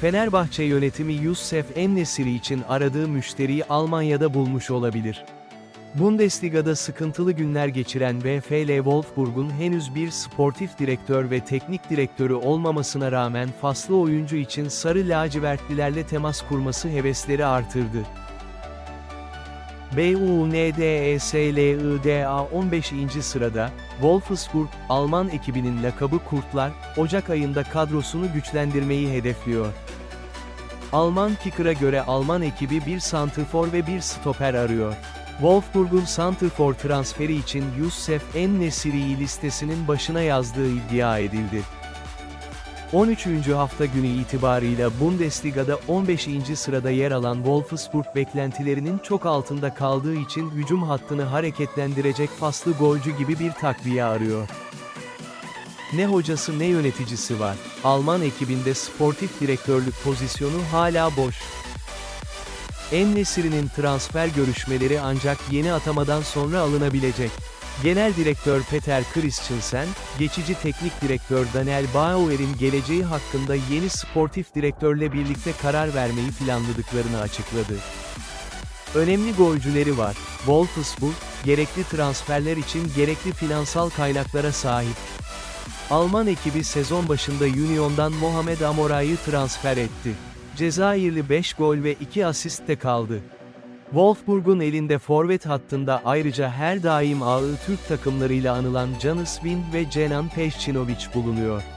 Fenerbahçe yönetimi Youssef Ennesiri için aradığı müşteriyi Almanya'da bulmuş olabilir. Bundesliga'da sıkıntılı günler geçiren VfL Wolfsburg'un henüz bir sportif direktör ve teknik direktörü olmamasına rağmen faslı oyuncu için sarı lacivertlilerle temas kurması hevesleri artırdı. BUNDESLIDA 15. sırada, Wolfsburg, Alman ekibinin lakabı Kurtlar, Ocak ayında kadrosunu güçlendirmeyi hedefliyor. Alman Kicker'a göre Alman ekibi bir santrfor ve bir stoper arıyor. Wolfsburg'un santrfor transferi için Youssef En-Nesyri'yi listesinin başına yazdığı iddia edildi. 13. hafta günü itibarıyla Bundesliga'da 15. sırada yer alan Wolfsburg beklentilerinin çok altında kaldığı için hücum hattını hareketlendirecek faslı golcü gibi bir takviye arıyor. Ne hocası ne yöneticisi var. Alman ekibinde sportif direktörlük pozisyonu hala boş. En-Nesyri'nin transfer görüşmeleri ancak yeni atamadan sonra alınabilecek. Genel direktör Peter Christensen, geçici teknik direktör Daniel Bauer'in geleceği hakkında yeni sportif direktörle birlikte karar vermeyi planladıklarını açıkladı. Önemli golcüleri var. Wolfsburg, gerekli transferler için gerekli finansal kaynaklara sahip. Alman ekibi sezon başında Union'dan Mohamed Amora'yı transfer etti. Cezayirli 5 gol ve 2 asistte kaldı. Wolfsburg'un elinde forvet hattında ayrıca her daim ağır Türk takımlarıyla anılan Canis Wind ve Cenan Peşçinovic bulunuyor.